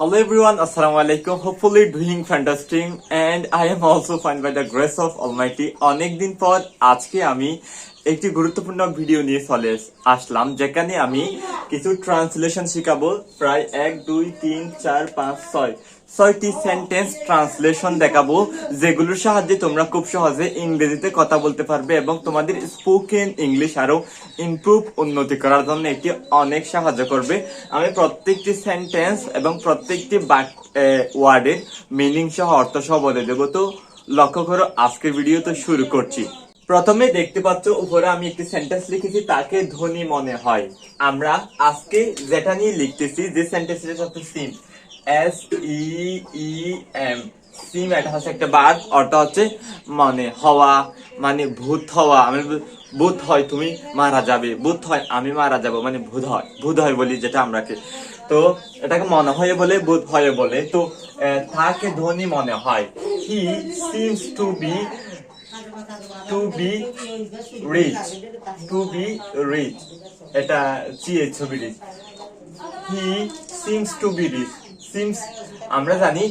Hello everyone, Assalamu alaikum. Hopefully doing fantastic and I am also fine by the grace of Almighty. অনেকদিন পর আজকে আমি একটি গুরুত্বপূর্ণ ভিডিও নিয়ে চলে আসলাম যেখানে আমি কিছু ট্রান্সলেশন শিখাবো প্রায় এক, দুই, তিন, চার, পাঁচ, ছয়। ছয়টি সেন্টেন্স ট্রান্সলেশন দেখাবো, যেগুলোর সাহায্যে তোমরা খুব সহজে ইংরেজিতে কথা বলতে পারবে এবং তোমাদের স্পোকেন ইংলিশ আরও ইমপ্রুভ উন্নতি করার জন্য এটি অনেক সাহায্য করবে। আমি প্রত্যেকটি সেন্টেন্স এবং প্রত্যেকটি ওয়ার্ডের মিনিং সহ অর্থ সহ বলে দেবো। তো লক্ষ্য করো, আজকের ভিডিও তো শুরু করছি। প্রথমে দেখতে পাচ্ছ উপরে আমি একটি সেন্টেন্স লিখেছি, তাকে ধনী মনে হয়। আমরা আজকে যেটা নিয়ে লিখতেছি, যে সেন্টেন্সটা হচ্ছে সিম এস ই ই এম সিম এটা হচ্ছে একটা বাদ অর্থ হচ্ছে মানে হওয়া মানে ভূত হওয়া। আমি ভূত হয়, তুমি মারা যাবে। ভূত হয়, আমি মারা যাব মানে ভূত হয় ভূত হয় বলি যেটা আমরাকে। তো এটাকে মনে হয় বলে, ভূত হয় বলে। তো তাকে ধনী মনে হয়। He seems to be to be rich to be rich এটা চি এই ছবিটি he seems to be rich seems আমরা জানি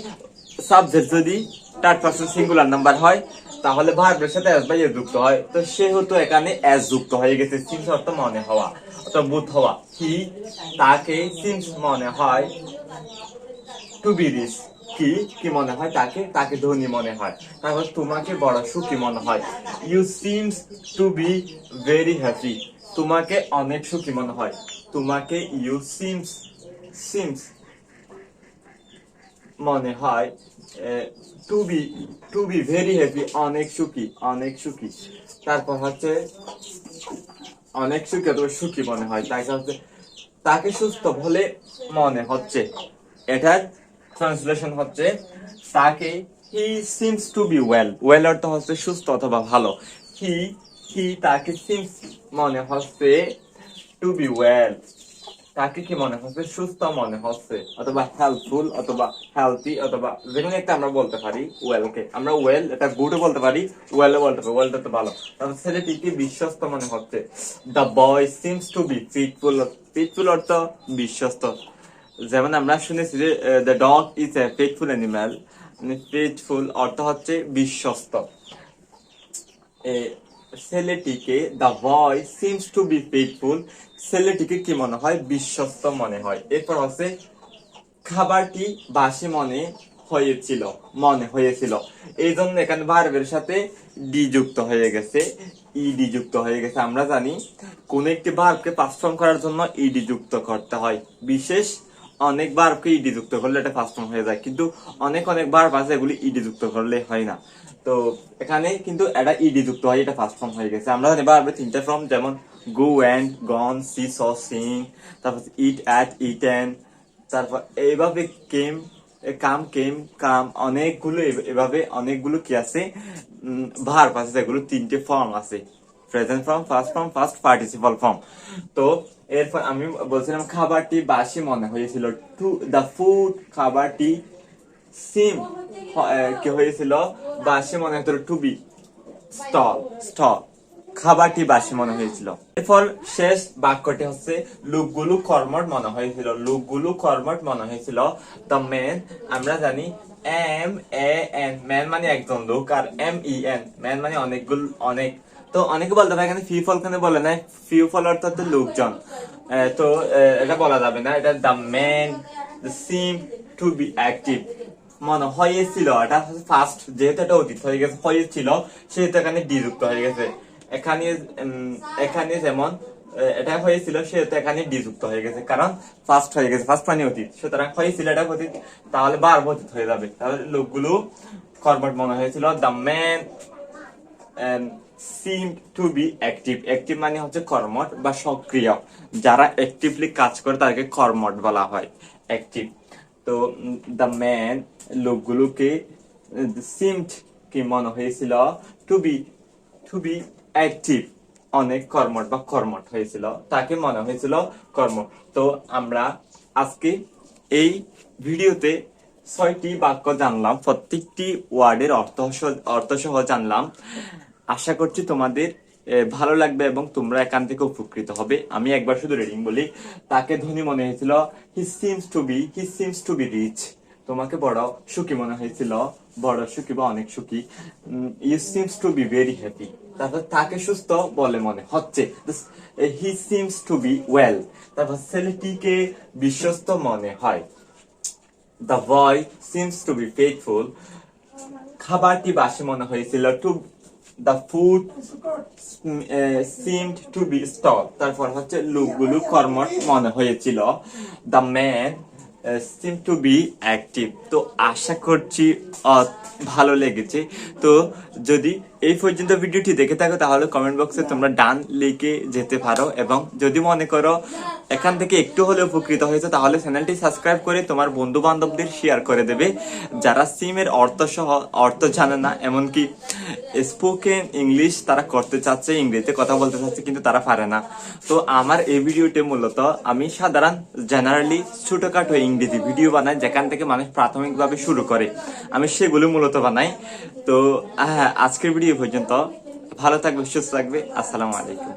সাবজেক্ট যদি থার্ড পার্সন সিঙ্গুলার নাম্বার হয়, তাহলে ভার্বের সাথে এস বাই যুক্ত হয়। তো সেহেতু এখানে এস যুক্ত হয়ে গেছে। সিমস অর্থ মনে হওয়া, অর্থাৎ বুথ হওয়া। হি তাকে সিমস মনে হয় টু বি রিচ কি কি মনে হয় তাকে? তাকে ধনী মনে হয়। তারপর তোমাকে বড় সুখী মনে হয়। You seems to be very happy তোমাকে অনেক সুখী মনে হয়। তোমাকে ইউ সিমস সিমস মনে হয় to be to be very happy অনেক সুখী অনেক সুখী। তারপর হচ্ছে, অনেক সুখী অথবা সুখী মনে হয়। তাই হচ্ছে, তাকে সুস্থ বলে মনে হচ্ছে। এটার ট্রান্সলেশন হচ্ছে, তাকে he seems to be well well অর্থ হচ্ছে সুস্থ অথবা ভালো। হি হি তাকে সিমস মনে হচ্ছে টু বি ওয়েল তাকে কি মনে হচ্ছে? সুস্থ মনে হচ্ছে। অথবা হেল্পফুল অথবা হেলথি অথবা যেখানে একটা আমরা বলতে পারি ওয়েলকে আমরা ওয়েল এটা গুড বলতে পারি ওয়েল বলতে পারি। ওয়েলটা তো ভালো। তারপর ছেলেটিকে বিশ্বস্ত মনে হচ্ছে। The boy seems to be faithful faithful অর্থ বিশ্বস্ত। যেমন আমরা শুনেছি যে the dog is a faithful animal মানে ফেটফুল অর্থ হচ্ছে বিশ্বস্ত। ছেলেটিকে the boy seems to be faithful ছেলেটিকে কি মনে হয়? বিশ্বস্ত মনে হয়। এরপর হচ্ছে, খাবারটি বাসি মনে হয়েছিল মনে হয়েছিল। এই জন্য এখানে ভার্বের সাথে ডি যুক্ত হয়ে গেছে। ইডি যুক্ত হয়ে গেছে। আমরা জানি, কোন একটি ভার্বকে পাস করার জন্য ইডি যুক্ত করতে হয়। বিশেষ অনেক ভার্বকে ইডি যুক্ত করলে এটা ফার্স্ট ফর্ম হয়ে যায়, কিন্তু অনেক অনেক ভার্ব আছে এগুলি ইডি যুক্ত করলে হয় না। তো এখানে কিন্তু এটা ইডি যুক্ত হয়, এটা ফার্স্ট ফর্ম হয়ে গেছে। আমরা জানি ভার্বের তিনটা ফর্ম যেমন go and gone see saw seen তারপর ইট অ্যাট ইট অ্যান্ড তারপর এইভাবে কেম কাম কেম কাম অনেকগুলো এভাবে অনেকগুলো কি আছে? ভার্ব আছে, যেগুলো তিনটে ফর্ম আছে। Present form first form first participle form তো এরপর আমি বলছিলাম খাবারটি বাসি মনে হয়েছিল। টু দ্য ফুড খাবারটি সিম কি হয়েছিল? বাসি মনে হয়েছিল টু বি স্টল স্টল খাবারটি বাসি মনে হয়েছিল। এরপর শেষ বাক্যটি হচ্ছে, লোকগুলো কর্মট মনে হয়েছিল। লোকগুলো কর্মট মনে হয়েছিল। দ্য ম্যান আমরা জানি এম এ এন ম্যান মানে একজন লোক, আর এম ই এন ম্যান মানে অনেকগুলো, অনেক তো অনেকে বলতে পারে, এখানে ফিউ ফল কেন বলে না ফিউ ফল অর্থাৎ লোকজন। তো এটা বলা যাবে না। এটা the man seem to be active মনে হয়েছিল এটা ফার্স্ট যেহেতু এটা অতীত হয়ে গেছে হয়েছিল সেহেতু এখানে ডি যুক্ত হয়ে গেছে। এখানে এখানে যেমন এটা হয়েছিল সেহেতু এখানে ডি যুক্ত হয়ে গেছে, কারণ ফার্স্ট হয়ে গেছে ফার্স্ট মানে অতীত। সুতরাং হয়েছিল এটা অতীত, তাহলে বার অতীত হয়ে যাবে। তাহলে লোকগুলো কর্মট মনে হয়েছিল the man seem to be active active মানে হচ্ছে কর্মট বা সক্রিয়। যারা অ্যাক্টিভলি কাজ করে তাদেরকে কর্মট বলা হয়। অ্যাক্টিভ তো দ্য ম্যান লোকগুলোকে সিমড কি মনে হয়েছিল? To be to be active অনেক কর্মট বা কর্মট হয়েছিল। তাকে মনে হয়েছিল কর্ম তো, আমরা আজকে এই ভিডিওতে ছয়টি বাক্য জানলাম। প্রত্যেকটি ওয়ার্ডের অর্থ অর্থ সহ জানলাম। আশা করছি তোমাদের ভালো লাগবে এবং তোমরা এখান থেকে উপকৃত হবে। আমি একবার শুধু রিডিং বলি, তাকে ধনী মনে হয়েছিল। He seems to be he seems to be rich তোমাকে বড় সুখী মনে হয়েছিল। বড় সুখী বা অনেক সুখী। You seems to be very happy তারপর তাকে সুস্থ বলে মনে হচ্ছে। He seems to be well তারপর ছেলেটিকে বিশ্বস্ত মনে হয়। The boy seems to be faithful খাবারটি বাসি মনে হয়েছিল। To the food seemed to be stale তারপর হচ্ছে লোকগুলো কর্মঠ মনে হয়েছিল। The man seem to be active তো আশা করছি ভালো লেগেছে। তো যদি এই পর্যন্ত ভিডিওটি দেখে থাকো, তাহলে কমেন্ট বক্সে তোমরা ডান লিখে যেতে পারো এবং যদি মনে করো এখান থেকে একটু হলে উপকৃত হয়েছে, তাহলে চ্যানেলটি সাবস্ক্রাইব করে তোমার বন্ধু বান্ধবদের শেয়ার করে দেবে। যারা সিমের অর্থ সহ, অর্থ জানে না, এমনকি স্পোকেন ইংলিশ তারা করতে চাচ্ছে, ইংরেজিতে কথা বলতে চাচ্ছে, কিন্তু তারা পারে না। তো আমার এই ভিডিওটি মূলত আমি সাধারণ জেনারেলি ছোটখাটো ইংরেজি ভিডিও বানাই, যেখান থেকে মানুষ প্রাথমিকভাবে শুরু করে। আমি সেগুলো মূলত বানাই। তো হ্যাঁ আজকের ভিডিও পর্যন্ত। ভালো থাকবে, সুস্থ থাকবে। আসসালামু আলাইকুম।